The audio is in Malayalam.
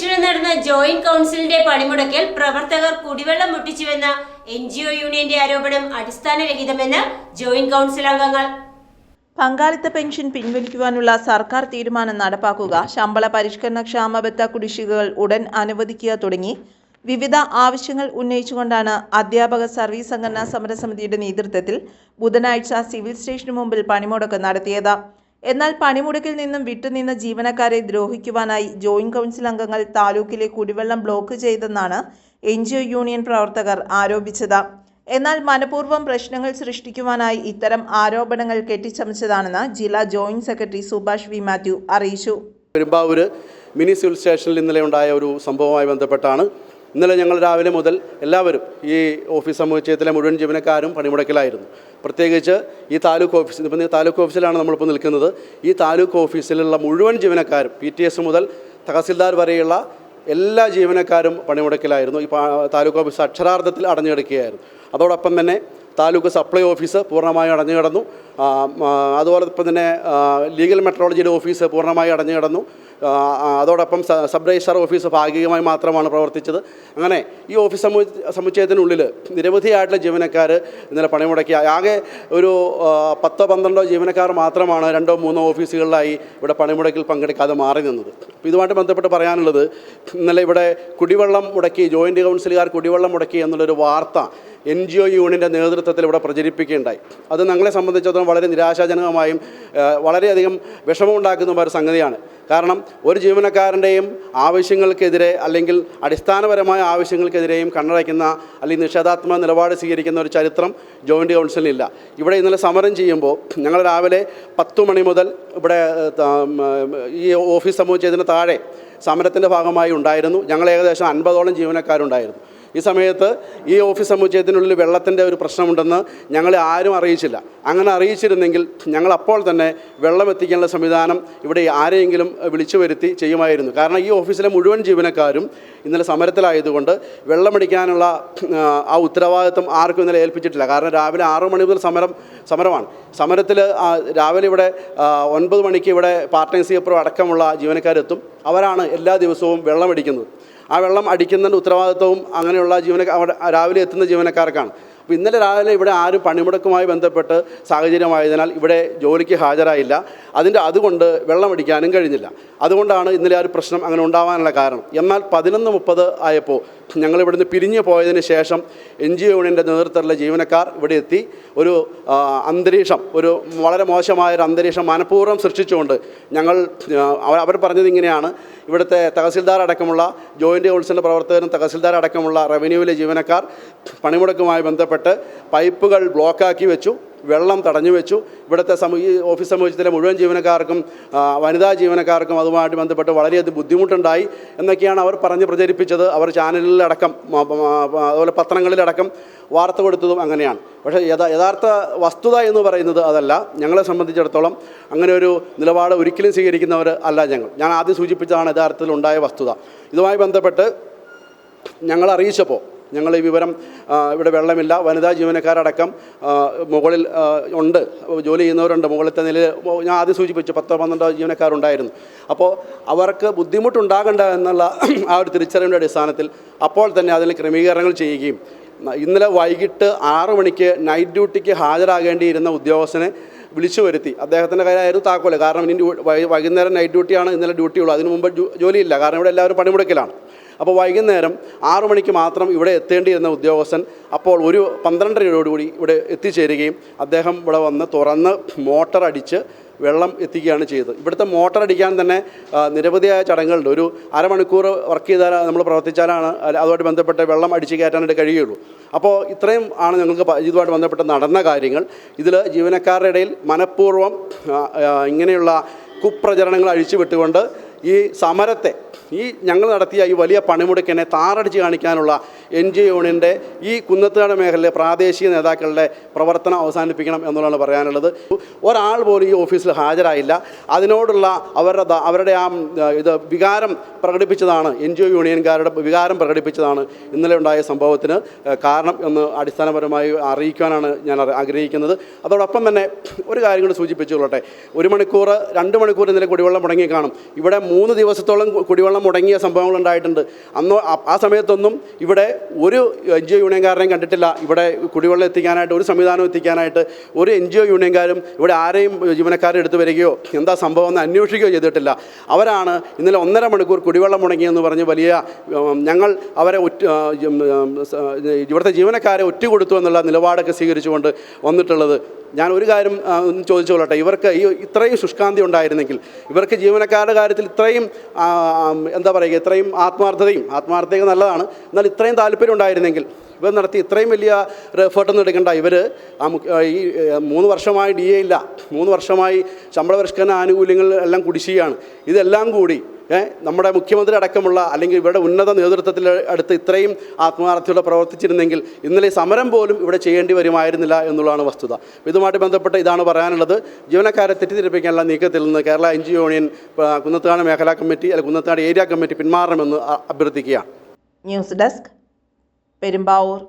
സ്റ്റേഷനിൽ നടന്ന ജോയിന്റ് കൗൺസിലിന്റെ പണിമുടക്കിൽ പ്രവർത്തകർ കുടിവെള്ളം മുട്ടിച്ചുവെന്ന എൻ ജി ഒ യൂണിയന്റെ ആരോപണം അടിസ്ഥാനരഹിതമെന്ന് ജോയിന്റ് കൗൺസിൽ അംഗങ്ങൾ. പങ്കാളിത്ത പെൻഷൻ പിൻവലിക്കുവാനുള്ള സർക്കാർ തീരുമാനം നടപ്പാക്കുക ശമ്പള പരിഷ്കരണ ക്ഷാമബത്ത കുടിശ്ശികകൾ ഉടൻ അനുവദിക്കുക തുടങ്ങി വിവിധ ആവശ്യങ്ങൾ ഉന്നയിച്ചുകൊണ്ടാണ് അധ്യാപക സർവീസ് സംഘടനാ സമരസമിതിയുടെ നേതൃത്വത്തിൽ ബുധനാഴ്ച സിവിൽ സ്റ്റേഷന് മുമ്പിൽ പണിമുടക്ക് നടത്തിയത്. എന്നാൽ പണിമുടക്കിൽ നിന്നും വിട്ടുനിന്ന ജീവനക്കാരെ ദ്രോഹിക്കുവാനായി ജോയിന്റ് കൗൺസിൽ അംഗങ്ങൾ താലൂക്കിലെ കുടിവെള്ളം ബ്ലോക്ക് ചെയ്തെന്നാണ് എൻ ജി ഒ യൂണിയൻ പ്രവർത്തകർ ആരോപിച്ചത്. എന്നാൽ മനഃപൂർവം പ്രശ്നങ്ങൾ സൃഷ്ടിക്കുവാനായി ഇത്തരം ആരോപണങ്ങൾ കെട്ടിച്ചമച്ചതാണെന്ന് ജില്ലാ joint secretary Subhash V Mathew അറിയിച്ചു. പെരുമ്പാവൂർ മിനി സിവിൽ സ്റ്റേഷനിൽ ഇന്നലെ ഉണ്ടായ ഒരു സംഭവവുമായി ബന്ധപ്പെട്ടാണ് ഇന്നലെ ഞങ്ങൾ രാവിലെ മുതൽ എല്ലാവരും ഈ ഓഫീസ് സമുച്ചയത്തിലെ മുഴുവൻ ജീവനക്കാരും പണിമുടക്കിലായിരുന്നു. പ്രത്യേകിച്ച് ഈ താലൂക്ക് ഓഫീസ് ഇപ്പം താലൂക്ക് ഓഫീസിലാണ് നമ്മളിപ്പോൾ നിൽക്കുന്നത്. ഈ താലൂക്ക് ഓഫീസിലുള്ള മുഴുവൻ ജീവനക്കാരും പി ടി എസ് മുതൽ തഹസിൽദാർ വരെയുള്ള എല്ലാ ജീവനക്കാരും പണിമുടക്കിലായിരുന്നു. ഈ താലൂക്ക് ഓഫീസ് അക്ഷരാർത്ഥത്തിൽ അടഞ്ഞു കിടക്കുകയായിരുന്നു അതോടൊപ്പം തന്നെ താലൂക്ക് സപ്ലൈ ഓഫീസ് പൂർണമായും അടഞ്ഞു കിടന്നു ഇപ്പം ആ, തന്നെ ലീഗൽ മെട്രോളജിയുടെ ഓഫീസ് പൂർണമായി അടഞ്ഞു കിടന്നു അതോടൊപ്പം സബ് രജിസ്ട്രാർ ഓഫീസ് ഭാഗികമായി മാത്രമാണ് പ്രവർത്തിച്ചത്. അങ്ങനെ ഈ ഓഫീസ് സമു സമുച്ചയത്തിനുള്ളിൽ നിരവധിയായിട്ടുള്ള ജീവനക്കാർ ഇന്നലെ പണിമുടക്കി. ആകെ ഒരു പത്തോ പന്ത്രണ്ടോ ജീവനക്കാർ മാത്രമാണ് രണ്ടോ മൂന്നോ ഓഫീസുകളിലായി ഇവിടെ പണിമുടക്കിൽ പങ്കെടുക്കാതെ മാറി നിന്നത്. ഇതുമായിട്ട് ബന്ധപ്പെട്ട് പറയാനുള്ളത് ഇന്നലെ ഇവിടെ കുടിവെള്ളം മുടക്കി ജോയിന്റ് കൗൺസിലുകാർ കുടിവെള്ളം മുടക്കി എന്നുള്ളൊരു വാർത്ത എൻ ജി ഒ യൂണിന്റെ നേതൃത്വത്തിൽ ഇവിടെ പ്രചരിപ്പിക്കുകയുണ്ടായി. അത് ഞങ്ങളെ സംബന്ധിച്ചിടത്തോളം വളരെ നിരാശാജനകമായും വളരെയധികം വിഷമമുണ്ടാക്കുന്ന ഒരു സംഗതിയാണ്. കാരണം ഒരു ജീവനക്കാരന്റെയും ആവശ്യങ്ങൾക്കെതിരെ അല്ലെങ്കിൽ അടിസ്ഥാനപരമായ ആവശ്യങ്ങൾക്കെതിരെയും കണ്ണടയ്ക്കുന്ന അല്ലെങ്കിൽ നിഷേധാത്മക നിലപാട് സ്വീകരിക്കുന്ന ഒരു ചരിത്രം ജോയിന്റ് കൗൺസിലിനില്ല. ഇവിടെ ഇന്നലെ സമരം ചെയ്യുമ്പോൾ ഞങ്ങൾ രാവിലെ പത്തു മണി മുതൽ ഇവിടെ ഈ ഓഫീസ് സമുച്ചയത്തിന് താഴെ സമരത്തിന്റെ ഭാഗമായി ഉണ്ടായിരുന്നു. ഞങ്ങൾ ഏകദേശം അൻപതോളം ജീവനക്കാരുണ്ടായിരുന്നു. ഈ സമയത്ത് ഈ ഓഫീസ് സമുച്ചയത്തിനുള്ളിൽ വെള്ളത്തിന്റെ ഒരു പ്രശ്നമുണ്ടെന്ന് ഞങ്ങളെ ആരും അറിയിച്ചില്ല. അങ്ങനെ അറിയിച്ചിരുന്നെങ്കിൽ ഞങ്ങൾ അപ്പോൾ തന്നെ വെള്ളം എത്തിക്കാനുള്ള സംവിധാനം ഇവിടെ ആരെയെങ്കിലും വിളിച്ചു വരുത്തി ചെയ്യുമായിരുന്നു. കാരണം ഈ ഓഫീസിലെ മുഴുവൻ ജീവനക്കാരും ഇന്നലെ സമരത്തിലായതുകൊണ്ട് വെള്ളമടിക്കാനുള്ള ആ, ഉത്തരവാദിത്വം ആർക്കും ഇന്നലെ ഏൽപ്പിച്ചിട്ടില്ല. കാരണം രാവിലെ ആറു മണി മുതൽ സമരം സമരമാണ്. സമരത്തിൽ രാവിലെ ഇവിടെ ഒൻപത് മണിക്ക് ഇവിടെ പാർട്ട് ടൈം സീപ്പർ അടക്കമുള്ള ജീവനക്കാരെത്തും. അവരാണ് എല്ലാ ദിവസവും വെള്ളമടിക്കുന്നത്. ആ വെള്ളം അടിക്കുന്നതിന്റെ ഉത്തരവാദിത്വവും അങ്ങനെയുള്ള ജീവനക്കാർ രാവിലെ എത്തുന്ന ജീവനക്കാർക്കാണ്. അപ്പോൾ ഇന്നലെ രാവിലെ ഇവിടെ ആരും പണിമുടക്കുമായി ബന്ധപ്പെട്ട് സാഹചര്യമായതിനാൽ ഇവിടെ ജോലിക്ക് ഹാജരായില്ല. അതിന്റെ അതുകൊണ്ട് വെള്ളമടിക്കാനും കഴിഞ്ഞില്ല. അതുകൊണ്ടാണ് ഇന്നലെ ആ ഒരു പ്രശ്നം അങ്ങനെ ഉണ്ടാവാനുള്ള കാരണം. എന്നാൽ പതിനൊന്ന് മുപ്പത് ആയപ്പോൾ ഞങ്ങളിവിടുന്ന് പിരിഞ്ഞു പോയതിന് ശേഷം എൻ ജി ഒ യൂണിയന്റെ നേതൃത്വത്തിലുള്ള ജീവനക്കാർ ഇവിടെ എത്തി ഒരു അന്തരീക്ഷം ഒരു വളരെ മോശമായ ഒരു അന്തരീക്ഷം മനഃപൂർവം സൃഷ്ടിച്ചുകൊണ്ട് ഞങ്ങൾ അവർ- പറഞ്ഞത് ഇങ്ങനെയാണ്. ഇവിടുത്തെ തഹസിൽദാർ അടക്കമുള്ള ജോയിന്റ് കൗൺസിലിന്റെ പ്രവർത്തകരും തഹസിൽദാർ അടക്കമുള്ള റവന്യൂവിലെ ജീവനക്കാർ പണിമുടക്കുമായി ബന്ധപ്പെട്ട് പൈപ്പുകൾ ബ്ലോക്കാക്കി വെച്ചു. വെള്ളം തടഞ്ഞു വെച്ചു. ഇവിടുത്തെ സമൂ ഓഫീസ് സമൂഹത്തിലെ മുഴുവൻ ജീവനക്കാർക്കും വനിതാ ജീവനക്കാർക്കും അതുമായിട്ട് ബന്ധപ്പെട്ട് വളരെയധികം ബുദ്ധിമുട്ടുണ്ടായി എന്നൊക്കെയാണ് അവർ പറഞ്ഞ് പ്രചരിപ്പിച്ചത്. അവർ ചാനലിലടക്കം അതുപോലെ പത്രങ്ങളിലടക്കം വാർത്ത കൊടുത്തതും അങ്ങനെയാണ്. പക്ഷേ യഥാ യഥാർത്ഥ വസ്തുത എന്ന് പറയുന്നത് അതല്ല. ഞങ്ങളെ സംബന്ധിച്ചിടത്തോളം അങ്ങനെ ഒരു നിലപാട് ഒരിക്കലും സ്വീകരിക്കുന്നവർ അല്ല ഞങ്ങൾ. ഞാൻ ആദ്യം സൂചിപ്പിച്ചതാണ് യഥാർത്ഥത്തിൽ ഉണ്ടായ വസ്തുത. ഇതുമായി ബന്ധപ്പെട്ട് ഞങ്ങൾ അറിയിച്ചപ്പോൾ ഞങ്ങൾ ഈ വിവരം ഇവിടെ വെള്ളമില്ല. വനിതാ ജീവനക്കാരടക്കം മുകളിൽ ഉണ്ട്. ജോലി ചെയ്യുന്നവരുണ്ട്. മുകളിലത്തെ നിലയിൽ ഞാൻ ആദ്യം സൂചിപ്പിച്ചു പത്തോ പന്ത്രണ്ടോ ജീവനക്കാരുണ്ടായിരുന്നു. അപ്പോൾ അവർക്ക് ബുദ്ധിമുട്ടുണ്ടാകണ്ട എന്നുള്ള ആ ഒരു തിരിച്ചറിവിന്റെ അടിസ്ഥാനത്തിൽ അപ്പോൾ തന്നെ അതിന് ക്രമീകരണങ്ങൾ ചെയ്യുകയും ഇന്നലെ വൈകിട്ട് ആറു മണിക്ക് നൈറ്റ് ഡ്യൂട്ടിക്ക് ഹാജരാകേണ്ടിയിരുന്ന ഉദ്യോഗസ്ഥനെ വിളിച്ചു വരുത്തി. അദ്ദേഹത്തിന്റെ കയ്യിലായിരുന്നു താക്കോൽ. കാരണം ഇനി വൈകുന്നേരം നൈറ്റ് ഡ്യൂട്ടിയാണ് ഇന്നലെ ഡ്യൂട്ടിയുള്ളൂ അതിന് മുമ്പ് ജോലിയില്ല. കാരണം ഇവിടെ എല്ലാവരും പണിമുടക്കിലാണ്. അപ്പോൾ വൈകുന്നേരം ആറു മണിക്ക് മാത്രം ഇവിടെ എത്തേണ്ടിയിരുന്ന ഉദ്യോഗസ്ഥൻ അപ്പോൾ ഒരു പന്ത്രണ്ടരയോടുകൂടി ഇവിടെ എത്തിച്ചേരുകയും അദ്ദേഹം ഇവിടെ വന്ന് തുറന്ന് മോട്ടർ അടിച്ച് വെള്ളം എത്തിക്കുകയാണ് ചെയ്തത്. ഇവിടുത്തെ മോട്ടർ അടിക്കാൻ തന്നെ നിരവധിയായ ചടങ്ങുകളുണ്ട്. ഒരു അരമണിക്കൂർ വർക്ക് ചെയ്താൽ നമ്മൾ പ്രവർത്തിച്ചാലാണ് അതുമായിട്ട് ബന്ധപ്പെട്ട് വെള്ളം അടിച്ച് കയറ്റാനായിട്ട് കഴിയുള്ളൂ. അപ്പോൾ ഇത്രയും ആണ് ഞങ്ങൾക്ക് ഇതുമായിട്ട് ബന്ധപ്പെട്ട് നടന്ന കാര്യങ്ങൾ. ഇതിൽ ജീവനക്കാരുടെ ഇടയിൽ മനഃപൂർവം ഇങ്ങനെയുള്ള കുപ്രചരണങ്ങൾ അഴിച്ചുവിട്ടുകൊണ്ട് ഈ സമരത്തെ ഈ ഞങ്ങൾ നടത്തിയ ഈ വലിയ പണിമുടക്കിനെ താറടിച്ച് കാണിക്കാനുള്ള എൻ ജി യൂണിയന്റെ ഈ കുന്നത്താട് മേഖലയിലെ പ്രാദേശിക നേതാക്കളുടെ പ്രവർത്തനം അവസാനിപ്പിക്കണം എന്നുള്ളതാണ് പറയാനുള്ളത്. ഒരാൾ പോലും ഈ ഓഫീസിൽ ഹാജരായില്ല. അതിനോടുള്ള അവരുടെ അവരുടെ ആ ഇത് വികാരം പ്രകടിപ്പിച്ചതാണ് എൻ ജി ഒ യൂണിയൻകാരുടെ വികാരം പ്രകടിപ്പിച്ചതാണ് ഇന്നലെ ഉണ്ടായ സംഭവത്തിന് കാരണം എന്ന് അടിസ്ഥാനപരമായി അറിയിക്കാനാണ് ഞാൻ ആഗ്രഹിക്കുന്നത്. അതോടൊപ്പം തന്നെ ഒരു കാര്യം കൂടി സൂചിപ്പിച്ചുകൊള്ളട്ടെ. ഒരു മണിക്കൂർ രണ്ട് മണിക്കൂർ ഇന്നലെ കുടിവെള്ളം മുടങ്ങി കാണും. ഇവിടെ മൂന്ന് ദിവസത്തോളം കുടിവെള്ളം മുടങ്ങിയ സംഭവങ്ങൾ ഉണ്ടായിട്ടുണ്ട് അന്ന് ആ- സമയത്തൊന്നും ഇവിടെ ഒരു എൻ ജി ഒ യൂണിയൻകാരനെയും കണ്ടിട്ടില്ല. ഇവിടെ കുടിവെള്ളം എത്തിക്കാനായിട്ട് ഒരു സംവിധാനം എത്തിക്കാനായിട്ട് ഒരു എൻ ജി ഒ യൂണിയൻകാരും ഇവിടെ ആരെയും ജീവനക്കാരെ എടുത്തു വരികയോ എന്താ സംഭവം എന്ന് അന്വേഷിക്കുകയോ ചെയ്തിട്ടില്ല. അവരാണ് ഇന്നലെ ഒന്നര മണിക്കൂർ കുടിവെള്ളം മുടങ്ങിയെന്ന് പറഞ്ഞ് വലിയ ഞങ്ങൾ അവരെ ഒറ്റ ഇവിടുത്തെ ജീവനക്കാരെ ഒറ്റ കൊടുത്തു എന്നുള്ള നിലപാടൊക്കെ സ്വീകരിച്ചുകൊണ്ട് വന്നിട്ടുള്ളത്. ഞാൻ ഒരു കാര്യം ഒന്ന് ചോദിച്ചു കൊള്ളട്ടെ ഇവർക്ക് ഈ ഇത്രയും ശുഷ്കാന്തി ഉണ്ടായിരുന്നെങ്കിൽ ഇവർക്ക് ജീവനക്കാരുടെ കാര്യത്തിൽ ഇത്രയും എന്താ പറയുക ഇത്രയും ആത്മാർത്ഥതയും ആത്മാർത്ഥത നല്ലതാണ്. എന്നാൽ ഇത്രയും താല്പര്യം ഉണ്ടായിരുന്നെങ്കിൽ ഇവർ നടത്തി ഇത്രയും വലിയ റെഫേർട്ടൊന്നും എടുക്കണ്ട. ഇവർ ആ ഈ മൂന്ന് വർഷമായി ഡി എ ഇല്ല. മൂന്ന് വർഷമായി ശമ്പള പരിഷ്കരണ ആനുകൂല്യങ്ങൾ എല്ലാം കുടിശ്ശികയാണ്. ഇതെല്ലാം കൂടി നമ്മുടെ മുഖ്യമന്ത്രി അടക്കമുള്ള അല്ലെങ്കിൽ ഇവിടെ ഉന്നത നേതൃത്വത്തിൽ അടുത്ത് ഇത്രയും ആത്മാർത്ഥയോടെ പ്രവർത്തിച്ചിരുന്നെങ്കിൽ ഇന്നലെ സമരം പോലും ഇവിടെ ചെയ്യേണ്ടി വരുമായിരുന്നില്ല എന്നുള്ളതാണ് വസ്തുത. ഇതുമായിട്ട് ബന്ധപ്പെട്ട് ഇതാണ് പറയാനുള്ളത്. ജീവനക്കാരെ തെറ്റിദ്ധരിപ്പിക്കാനുള്ള നീക്കത്തിൽ നിന്ന് Kerala N G union Kunnathad മേഖലാ കമ്മിറ്റി അല്ലെങ്കിൽ കുന്നത്താട് ഏരിയ കമ്മിറ്റി പിന്മാറണമെന്ന് അഭ്യർത്ഥിക്കുകയാണ്. News desk Perumbavoor.